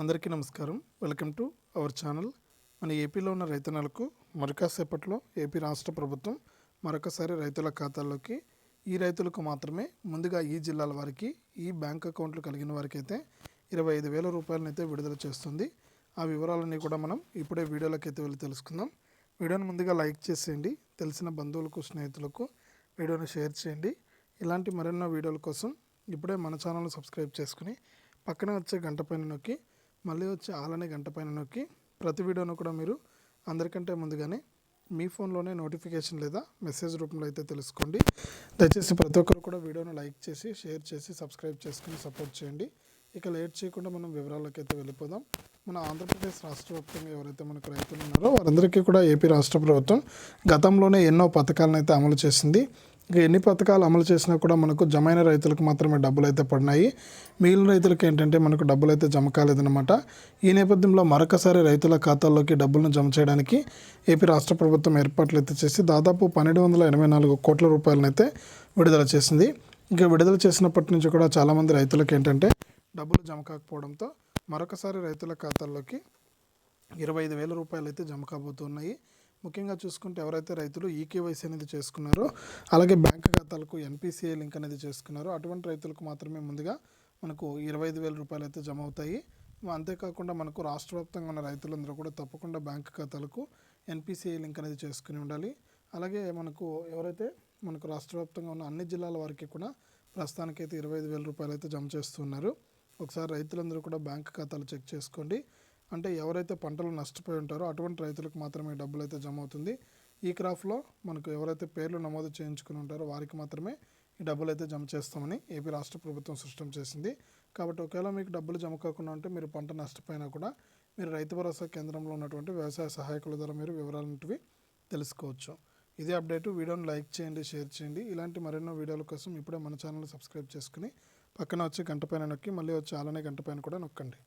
అందరికీ నమస్కారం. Welcome to our channel. మన ఏపీలో ఉన్న రైతన్నలకు మరికాసేపట్లో ఏపీ రాష్ట్ర ప్రభుత్వం మరొకసారి రైతుల ఖాతాల్లోకి ఈ రైతులకు మాత్రమే ముందుగా ఈ జిల్లాల వారికి ఈ బ్యాంక్ అకౌంట్లు కలిగిన వారికి అయితే ఇరవై ఐదు వేల రూపాయలనైతే విడుదల చేస్తుంది. ఆ వివరాలన్నీ కూడా మనం ఇప్పుడే వీడియోలోకి అయితే వెళ్ళి తెలుసుకుందాం. వీడియోని ముందుగా లైక్ చేసేయండి. తెలిసిన బంధువులకు స్నేహితులకు వీడియోని షేర్ చేయండి. ఇలాంటి మరెన్నో వీడియోల కోసం ఇప్పుడే మన ఛానల్ని సబ్స్క్రైబ్ చేసుకుని పక్కన వచ్చే గంట పైన నొక్కి మళ్ళీ వచ్చే ఆలనే గంట పైన నొక్కి ప్రతి వీడియోను కూడా మీరు అందరికంటే ముందుగానే మీ ఫోన్లోనే నోటిఫికేషన్ లేదా మెసేజ్ రూపంలో అయితే తెలుసుకోండి. దయచేసి ప్రతి ఒక్కరు కూడా వీడియోను లైక్ చేసి షేర్ చేసి సబ్స్క్రైబ్ చేసుకుని సపోర్ట్ చేయండి. ఇక లేట్ చేయకుండా మనం వివరాల్లోకి అయితే వెళ్ళిపోదాం. మన ఆంధ్రప్రదేశ్ రాష్ట్ర వ్యాప్తంగా ఎవరైతే మనకు రైతులు ఉన్నారో వారందరికీ కూడా ఏపీ రాష్ట్ర ప్రభుత్వం గతంలోనే ఎన్నో పథకాలను అయితే అమలు చేసింది. ఇక ఎన్ని పథకాలు అమలు చేసినా కూడా మనకు జమైన రైతులకు మాత్రమే డబ్బులు అయితే పడినాయి. మిగిలిన రైతులకు ఏంటంటే మనకు డబ్బులు అయితే జమ కాలేదన్నమాట. ఈ నేపథ్యంలో మరొకసారి రైతుల ఖాతాల్లోకి డబ్బులను జమ చేయడానికి ఏపీ రాష్ట్ర ప్రభుత్వం ఏర్పాట్లు అయితే చేసి దాదాపు పన్నెండు వందల ఎనభై నాలుగు కోట్ల రూపాయలనైతే విడుదల చేసింది. ఇక విడుదల చేసినప్పటి నుంచి కూడా చాలామంది రైతులకు ఏంటంటే డబ్బులు జమ కాకపోవడంతో మరొకసారి రైతుల ఖాతాల్లోకి ఇరవై ఐదు వేల రూపాయలు అయితే జమ కాబోతున్నాయి. ముఖ్యంగా చూసుకుంటే ఎవరైతే రైతులు ఈకేవైసీ అనేది చేసుకున్నారో అలాగే బ్యాంక్ ఖాతాలకు ఎన్పిసిఐ లింక్ అనేది చేసుకున్నారో అటువంటి రైతులకు మాత్రమే ముందుగా మనకు ఇరవై ఐదు వేల రూపాయలు అయితే జమ అవుతాయి. అంతేకాకుండా మనకు రాష్ట్ర వ్యాప్తంగా ఉన్న రైతులందరూ కూడా తప్పకుండా బ్యాంక్ ఖాతాలకు ఎన్పిసిఐ లింక్ అనేది చేసుకుని ఉండాలి. అలాగే మనకు ఎవరైతే మనకు రాష్ట్ర వ్యాప్తంగా ఉన్న అన్ని జిల్లాల వారికి కూడా ప్రస్తుతానికైతే ఇరవై ఐదు వేల రూపాయలు అయితే జమ చేస్తున్నారు. ఒకసారి రైతులందరూ కూడా బ్యాంక్ ఖాతాలు చెక్ చేసుకోండి. అంటే ఎవరైతే పంటలు నష్టపోయి ఉంటారో అటువంటి రైతులకు మాత్రమే డబ్బులు అయితే జమ అవుతుంది. ఈ క్రాఫ్లో మనకు ఎవరైతే పేర్లు నమోదు చేయించుకుని ఉంటారో వారికి మాత్రమే ఈ డబ్బులు అయితే జమ చేస్తామని ఏపీ రాష్ట్ర ప్రభుత్వం స్పష్టం చేసింది. కాబట్టి ఒకవేళ మీకు డబ్బులు జమ కాకుండా ఉంటే మీరు పంట నష్టపోయినా కూడా మీరు రైతు భరోసా కేంద్రంలో ఉన్నటువంటి వ్యవసాయ సహాయకుల ద్వారా మీరు వివరాలంటివి తెలుసుకోవచ్చు. ఇదే అప్డేట్. వీడియోని లైక్ చేయండి షేర్ చేయండి. ఇలాంటి మరెన్నో వీడియోల కోసం ఇప్పుడే మన ఛానల్ సబ్స్క్రైబ్ చేసుకుని పక్కన వచ్చి గంట పైన నొక్కి మళ్ళీ వచ్చి అలానే గంట పైన కూడా నొక్కండి.